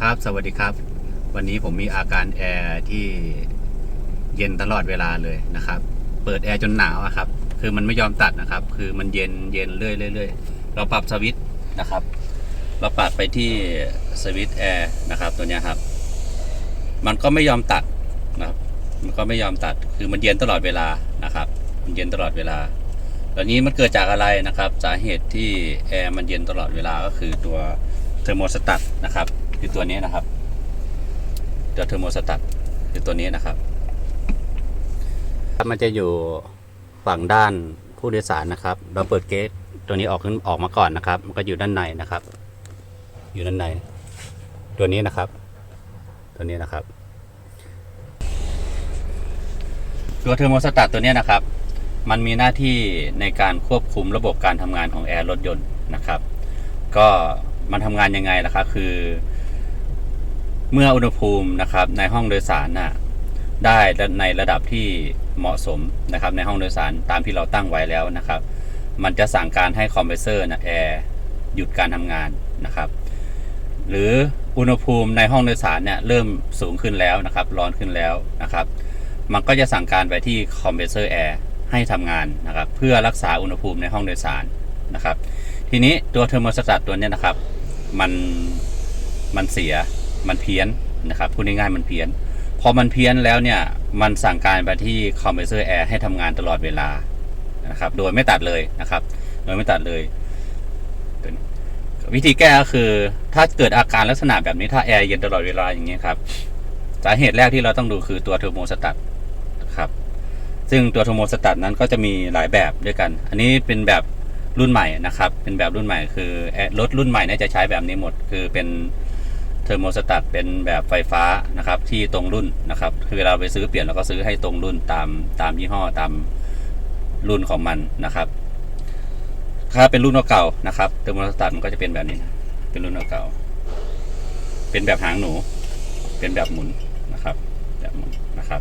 ครับ สวัสดีครับ วันนี้ผมมีอาการแอร์ที่เย็นตลอดเวลาเลยนะครับ เปิดแอร์จนหนาวอะครับ คือมันไม่ยอมตัดนะครับ คือมันเย็นเย็นเรื่อยเรื่อยเราปรับสวิตช์นะครับ เราปรับไปที่สวิตช์แอร์นะครับ ตัวนี้ครับ มันก็ไม่ยอมตัดนะครับ มันก็ไม่ยอมตัด คือมันเย็นตลอดเวลานะครับ มันเย็นตลอดเวลาตอนนี้มันเกิดจากอะไรนะครับ สาเหตุที่แอร์มันเย็นตลอดเวลาก็คือตัวเทอร์โมสตัตนะครับ คือตัวนี้นะครับตัวเทอร์โมสตัตคือตัวนี้นะครับ มันจะอยู่ฝั่งด้านผู้โดยสารนะครับ เราเปิดเกตตัวนี้ออกขึ้นออกมาก่อนนะครับ มันก็อยู่ด้านในนะครับ อยู่ด้านใน ตัวนี้นะครับ ตัวนี้นะครับ ตัวเทอร์โมสตัตตัวนี้นะครับ มันมีหน้าที่ในการควบคุมระบบการทำงานของแอร์รถยนต์นะครับ ก็มันทำงานยังไงล่ะครับคือ เมื่ออุณหภูมินะครับในห้องโดยสารน่ะได้ในระดับที่เหมาะสมนะครับในห้องโดยสารตามที่เราตั้งไว้แล้วนะครับ มันจะสั่งการให้คอมเพรสเซอร์นะแอร์หยุดการทำงานนะครับ หรืออุณหภูมิในห้องโดยสารเนี่ยเริ่มสูงขึ้นแล้วนะครับ ร้อนขึ้นแล้วนะครับ มันก็จะสั่งการไปที่คอมเพรสเซอร์แอร์ให้ทำงานนะครับ เพื่อรักษาอุณหภูมิในห้องโดยสารนะครับ ทีนี้ตัวเทอร์โมสตัตตัวนี้นะครับ มันมันเสีย มันเพี้ยนนะครับพูดง่ายๆมันเพี้ยนพอมันเพี้ยนแล้วเนี่ยมันสั่งการไปที่คอมเพรสเซอร์แอร์ให้ทำงานตลอดเวลานะครับโดยไม่ตัดเลยนะครับ โดยไม่ตัดเลย วิธีแก้ก็คือถ้าเกิดอาการลักษณะแบบนี้ถ้าแอร์เย็นตลอดเวลาอย่างเงี้ครับสาเหตุแรกที่เราต้องดูคือตัวเทอร์โมสตัตนะครับซึ่งตัวเทอร์โมสตัตนั้นก็จะมีหลายแบบด้วยกัน อันนี้เป็นแบบรุ่นใหม่นะครับ เป็นแบบรุ่นใหม่คือแอร์รถรุ่นใหม่เนี่ยจะใช้แบบนี้หมด คือเป็น เทอร์โมสตัตเป็นแบบไฟฟ้านะครับที่ตรงรุ่นนะครับคือเวลาไปซื้อเปลี่ยนเราก็ซื้อให้ตรงรุ่นตามตามยี่ห้อตามรุ่นของมันนะครับ ถ้าเป็นรุ่นเก่าๆนะครับเทอร์โมสตัตมันก็จะเป็นแบบนี้ เป็นรุ่นเก่า เป็นแบบหางหนู เป็นแบบหมุนนะครับ แบบหมุนนะครับ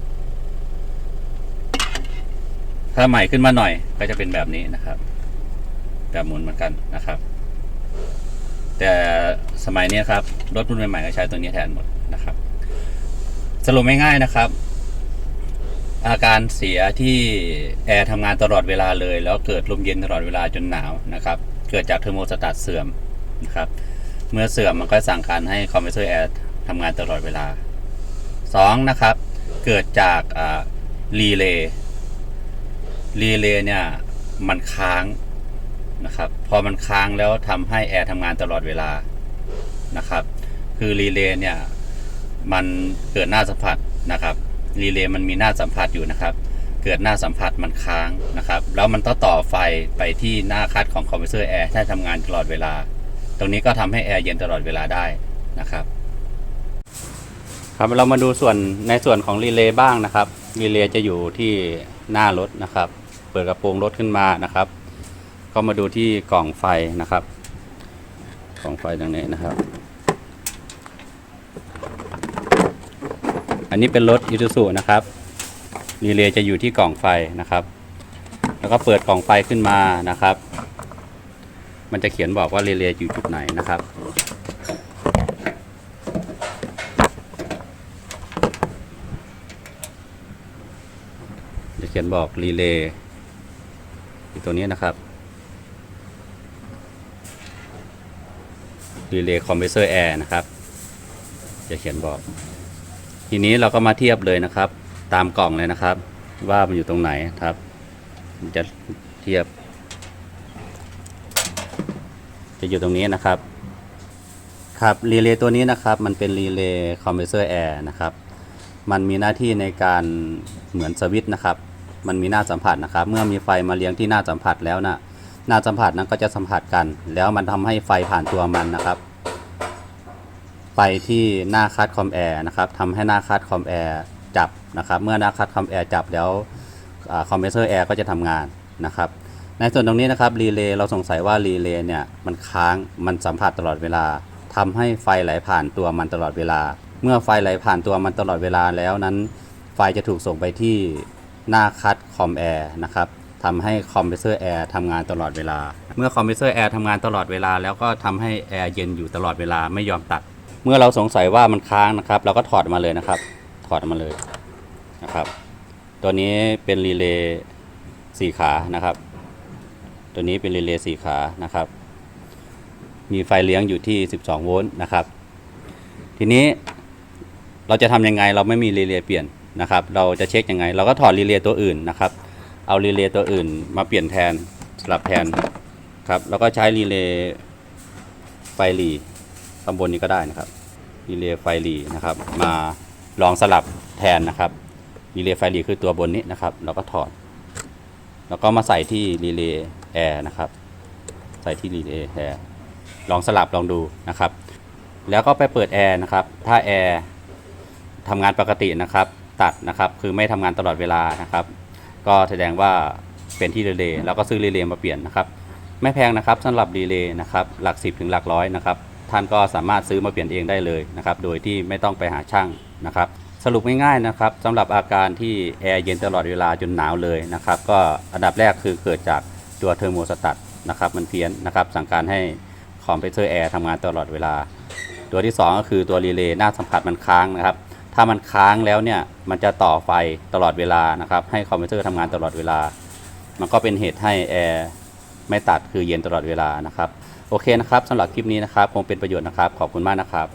ถ้าใหม่ขึ้นมาหน่อยก็จะเป็นแบบนี้นะครับ แบบหมุนเหมือนกันนะครับ สมัยนี้ครับ รถรุ่นใหม่ๆก็ใช้ตัวนี้แทนหมดนะครับ สรุปง่ายๆนะครับ อาการเสียที่แอร์ทำงานตลอดเวลาเลย แล้วเกิดลมเย็นตลอดเวลาจนหนาวนะครับ เกิดจากเทอร์โมสตัตเสื่อมนะครับเมื่อเสื่อมมันก็สั่งการให้คอมเพรสเซอร์แอร์ทำงานตลอดเวลาสองนะครับ เกิดจากรีเลย์รีเลย์เนี่ยมันค้างนะครับ พอมันค้างแล้วทำให้แอร์ทำงานตลอดเวลา นะครับ คือรีเลย์เนี่ยมันเกิดหน้าสัมผัสนะครับรีเลย์มันมีหน้าสัมผัสอยู่นะครับ เกิดหน้าสัมผัสมันค้างนะครับ แล้วมันต้องต่อไฟไปที่หน้าคัดของคอมเพรสเซอร์แอร์ให้ทำงานตลอดเวลา ตรงนี้ก็ทำให้แอร์เย็นตลอดเวลาได้นะครับครับเรามาดูส่วนในส่วนของรีเลย์บ้างนะครับรีเลย์จะอยู่ที่หน้ารถนะครับ เปิดกระโปรงรถขึ้นมานะครับ ก็มาดูที่กล่องไฟนะครับ องไฟตรงนี้นะครับ อันนี้เป็นรถอิซูซุนะครับรีเลย์จะอยู่ที่กล่องไฟนะครับ แล้วก็เปิดกล่องไฟขึ้นมานะครับ มันจะเขียนบอกว่ารีเลย์อยู่จุดไหนนะครับจะเขียนบอกรีเลย์ตัวนี้นะครับ รีเลย์คอมเพรสเซอร์แอร์นะครับ จะเขียนบอก ทีนี้เราก็มาเทียบเลยนะครับ ตามกล่องเลยนะครับ ว่ามันอยู่ตรงไหนครับ มันจะเทียบ จะอยู่ตรงนี้นะครับ ครับรีเลย์ตัวนี้นะครับ มันเป็นรีเลย์คอมเพรสเซอร์แอร์นะครับ มันมีหน้าที่ในการเหมือนสวิตช์นะครับ มันมีหน้าสัมผัสนะครับ เมื่อมีไฟมาเลี้ยงที่หน้าสัมผัสแล้วนะ หน้าสัมผัสนั้นก็จะสัมผัสกัน แล้วมันทำให้ไฟผ่านตัวมันนะครับไปที่หน้าคัดคอมแอร์นะครับทำให้หน้าคัดคอมแอร์จับนะครับเมื่อหน้าคัดคอมแอร์จับแล้วคอมเพรสเซอร์แอร์ก็จะทำงานนะครับในส่วนตรงนี้นะครับรีเลย์เราสงสัยว่ารีเลย์เนี่ยมันค้างมันสัมผัสตลอดเวลาทำให้ไฟไหลผ่านตัวมันตลอดเวลา เมื่อไฟไหลผ่านตัวมันตลอดเวลาแล้วนั้น ไฟจะถูกส่งไปที่หน้าคัดคอมแอร์นะครับ ทำให้คอมเพรสเซอร์แอร์ทำงานตลอดเวลา เมื่อคอมเพรสเซอร์แอร์ทำงานตลอดเวลา แล้วก็ทำให้แอร์เย็นอยู่ตลอดเวลาไม่ยอมตัด เมื่อเราสงสัยว่ามันค้างนะครับ เราก็ถอดมาเลยนะครับ ถอดมาเลยนะครับ ตัวนี้เป็นรีเลย์สี่ขานะครับ ตัวนี้เป็นรีเลย์สี่ขานะครับ มีไฟเลี้ยงอยู่ที่ 12 โวลต์นะครับ ทีนี้เราจะทำยังไงเราไม่มีรีเลย์เปลี่ยนนะครับ เราจะเช็คยังไง เราก็ถอดรีเลย์ตัวอื่นนะครับ เอารีเลย์ตัวอื่นมาเปลี่ยนแทนสลับแทนครับ แล้วก็ใช้รีเลย์ไฟหลีข้างบนนี้ก็ได้นะครับรีเลย์ไฟหลีนะครับ มาลองสลับแทนนะครับรีเลย์ไฟหลีคือตัวบนนี้นะครับเราก็ถอด แล้วก็มาใส่ที่รีเลย์แอร์นะครับ ใส่ที่รีเลย์แอร์ลองสลับลองดูนะครับ แล้วก็ไปเปิดแอร์นะครับ ถ้าแอร์ทำงานปกตินะครับ ตัดนะครับ คือไม่ทำงานตลอดเวลานะครับ ก็แสดงว่าเป็นที่รีเลย์แล้วก็ซื้อรีเลย์มาเปลี่ยนนะครับ ไม่แพงนะครับสำหรับรีเลย์นะครับหลักสิบถึงหลักร้อยนะครับท่านก็สามารถซื้อมาเปลี่ยนเองได้เลยนะครับโดยที่ไม่ต้องไปหาช่างนะครับสรุปง่ายๆนะครับสำหรับอาการที่แอร์เย็นตลอดเวลาจนหนาวเลยนะครับก็อันดับแรกคือเกิดจากตัวเทอร์โมสตัตนะครับมันเพี้ยนนะครับสั่งการให้คอมเพรสเซอร์แอร์ทำงานตลอดเวลา ตัวที่ 2 ก็คือตัวรีเลย์หน้าสัมผัสมันค้างนะครับ ถ้ามันค้างแล้วเนี่ยมันจะต่อไฟตลอดเวลานะครับ ให้คอมพิวเตอร์ทำงานตลอดเวลา มันก็เป็นเหตุให้แอร์ไม่ตัดคือเย็นตลอดเวลานะครับ โอเคนะครับสำหรับคลิปนี้นะครับ คงเป็นประโยชน์นะครับ ขอบคุณมากนะครับ